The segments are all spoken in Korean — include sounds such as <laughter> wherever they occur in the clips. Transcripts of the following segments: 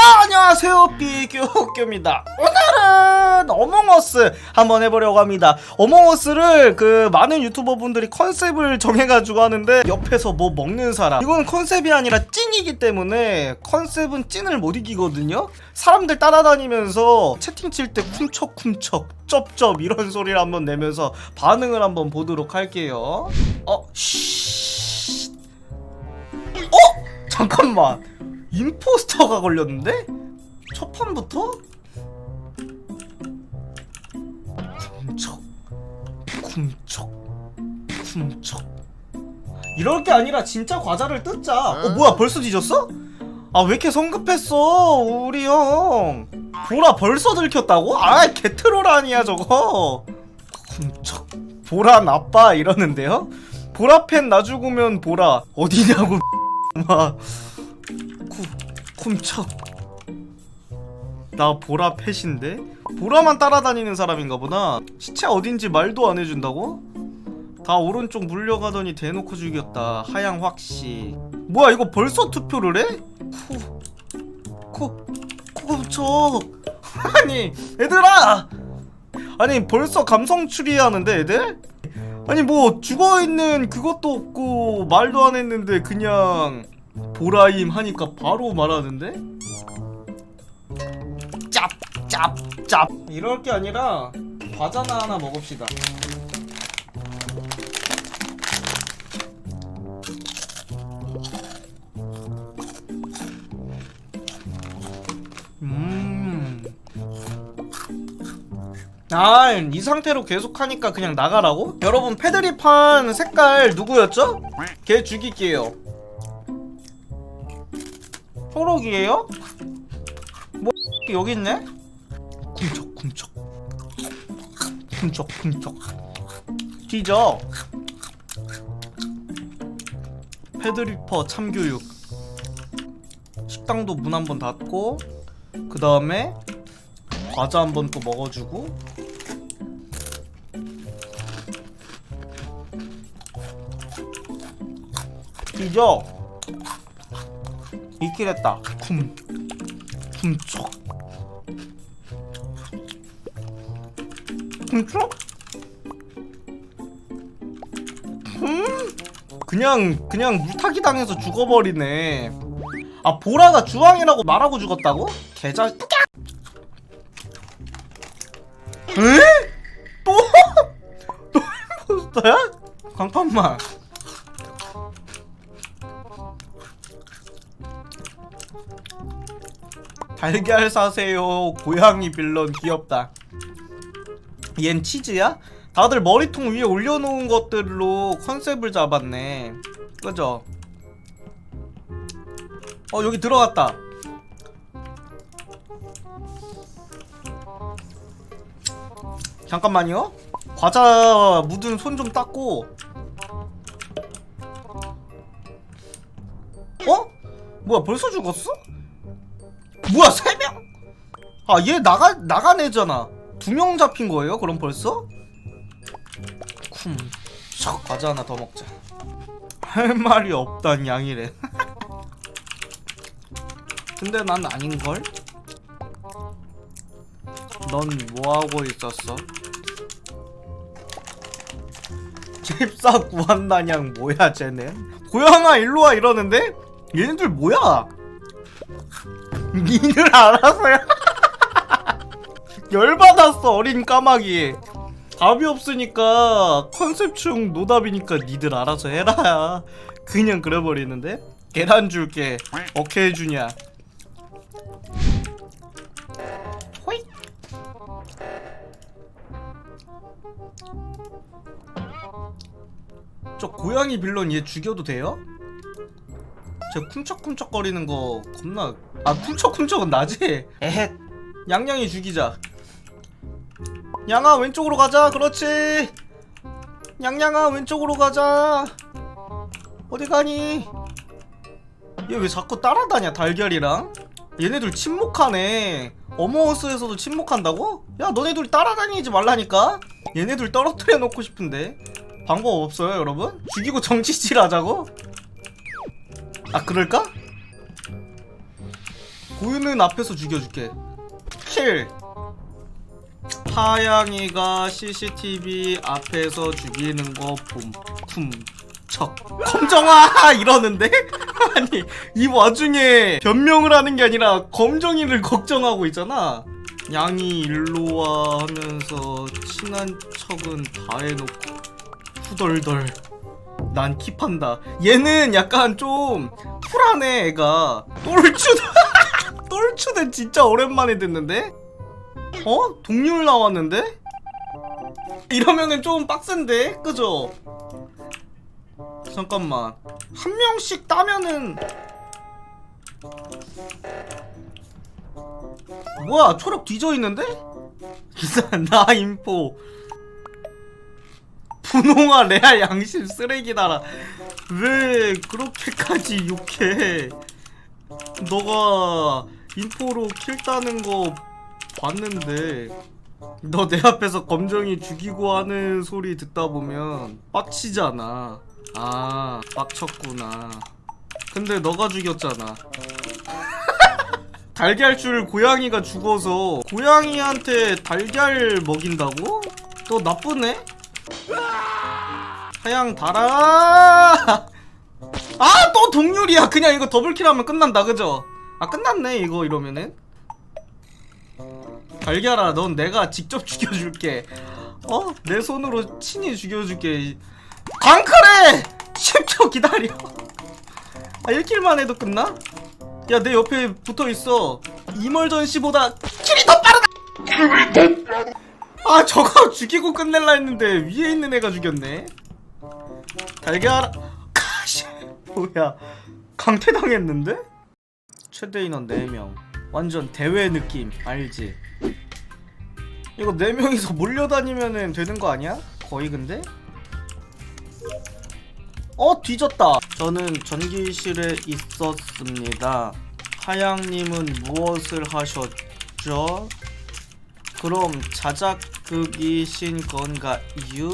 자 안녕하세요. 비교교입니다. 오늘은 어몽어스 한번 해보려고 합니다. 어몽어스를 그 많은 유튜버 분들이 컨셉을 정해가지고 하는데 옆에서 뭐 먹는 사람. 이건 컨셉이 아니라 찐이기 때문에 컨셉은 찐을 못 이기거든요. 사람들 따라다니면서 채팅 칠 때 쿵척쿵척 쩝쩝 이런 소리를 한번 내면서 반응을 한번 보도록 할게요. 어? 쉬... 어? 잠깐만 임포스터가 걸렸는데? 첫 판부터? 쿵척 쿵척 쿵척 이럴 게 아니라 진짜 과자를 뜯자 어 뭐야 벌써 뒤졌어? 아 왜 이렇게 성급했어 우리 형 보라 벌써 들켰다고? 아 개트롤 아니야 저거 쿵척 보라 나빠 이러는데요? 보라펜 나 죽으면 보라 어디냐고 <laughs> 막 쿠, 쿰척 나 보라 펫인데? 보라만 따라다니는 사람인가 보다 시체 어딘지 말도 안 해준다고? 다 오른쪽 물려가더니 대놓고 죽였다 하양 확시 뭐야 이거 벌써 투표를 해? 쿠... 쿠... 쿰척 아니 얘들아 아니 벌써 감성 추리하는데 애들? 아니 뭐 죽어있는 그것도 없고 말도 안 했는데 그냥 보라임 하니까 바로 말하는데? 짭짭짭 이럴 게 아니라 과자나 하나 먹읍시다 음. 아, 이 상태로 계속 하니까 그냥 나가라고? 여러분, 패드립한 색깔 누구였죠? 걔 죽일게요. 초록이에요? 뭐 <laughs> 여기 있네? 쿵척 쿵척. 쿵척 쿵척. 뒤져. 패드리퍼 참교육. 식당도 문 한번 닫고 그 다음에 과자 한번 또 먹어주고. 뒤져 했다 쿰 쿰촉 쿰촉 음 그냥 그냥 물타기 당해서 죽어버리네 아 보라가 주황이라고 말하고 죽었다고? 개자 에? 또? <laughs> 또 임포스터야? 잠깐만 달걀 사세요. 고양이 빌런 귀엽다. 얜 치즈야? 다들 머리통 위에 올려놓은 것들로 컨셉을 잡았네. 그죠? 어 여기 들어갔다. 잠깐만요. 과자 묻은 손 좀 닦고. 어? 뭐야 벌써 죽었어? 뭐야 세 명? 아 얘 나가 나간 애잖아. 두 명 잡힌 거예요? 그럼 벌써? 쿰. 척 과자 하나 더 먹자. 할 말이 없단 양이래. <laughs> 근데 난 아닌 걸. 넌 뭐 하고 있었어? 집사 구한다냥 뭐야 쟤네? 고양아 일로 와 이러는데 얘네들 뭐야? 니들 알아서 해. <laughs> 열받았어 어린 까마귀. 답이 없으니까 컨셉충 노답이니까 니들 알아서 해라. 그냥 그래버리는데? 계란 줄게. 어케 해주냐? 호잇. 저 고양이 빌런 얘 죽여도 돼요? 저 쿵척쿵척거리는 거 겁나 아 쿵척쿵척은 나지? 에헷 양양이 죽이자 양아 왼쪽으로 가자 그렇지 양양아 왼쪽으로 가자 어디 가니 얘 왜 자꾸 따라다냐 달걀이랑 얘네들 침묵하네 어머어스에서도 침묵한다고? 야 너네들 따라다니지 말라니까 얘네들 떨어뜨려 놓고 싶은데 방법 없어요 여러분? 죽이고 정치질 하자고? 아 그럴까? 보이는 앞에서 죽여줄게. 킬 하양이가 CCTV 앞에서 죽이는 거 봄, 훔척. 검정아! <laughs> 이러는데? <laughs> 아니 이 와중에 변명을 하는 게 아니라 검정이를 걱정하고 있잖아. 양이 일로와 하면서 친한 척은 다 해놓고 후덜덜. 난 킵한다. 얘는 약간 좀 쿨하네 애가. 똘추는 똘추는 진짜 오랜만에 듣는데? 어? 동률 나왔는데? 이러면은 좀 빡센데? 그죠? 잠깐만 한 명씩 따면은 뭐야 초록 뒤져있는데? <laughs> 나 인포 분홍아 레알 양심 쓰레기다라 왜 그렇게까지 욕해 너가 인포로 킬 따는 거 봤는데 너 내 앞에서 검정이 죽이고 하는 소리 듣다 보면 빡치잖아 아 빡쳤구나 근데 너가 죽였잖아 <laughs> 달걀줄 고양이가 죽어서 고양이한테 달걀 먹인다고? 또 나쁘네? 하양 달아 <laughs> 아 또 동률이야 그냥 이거 더블킬 하면 끝난다 그죠? 아 끝났네 이거 이러면은. 달걀아 넌 내가 직접 죽여줄게. 어? 내 손으로 친히 죽여줄게. 광클해! 10초 기다려. 아 1킬만 해도 끝나? 야 내 옆에 붙어있어. 이멀전시보다 킬이 더 빠르다! 아 저거 죽이고 끝낼라 했는데 위에 있는 애가 죽였네. 달걀 가시 <laughs> 뭐야. 강퇴당했는데? 최대 인원 4명 완전 대회 느낌 알지? 이거 4명이서 몰려다니면은 되는 거 아니야? 거의 근데? 어 뒤졌다 저는 전기실에 있었습니다 하양님은 무엇을 하셨죠? 그럼 자작극이신 건가요?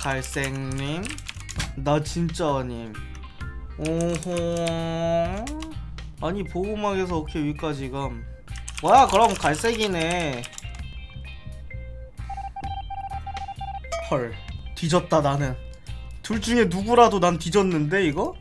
갈색님 나 진짜 아님 오호 아니 보호막에서 어떻게 여기까지 감? 뭐야 그럼 갈색이네. 헐 뒤졌다 나는. 둘 중에 누구라도 난 뒤졌는데 이거?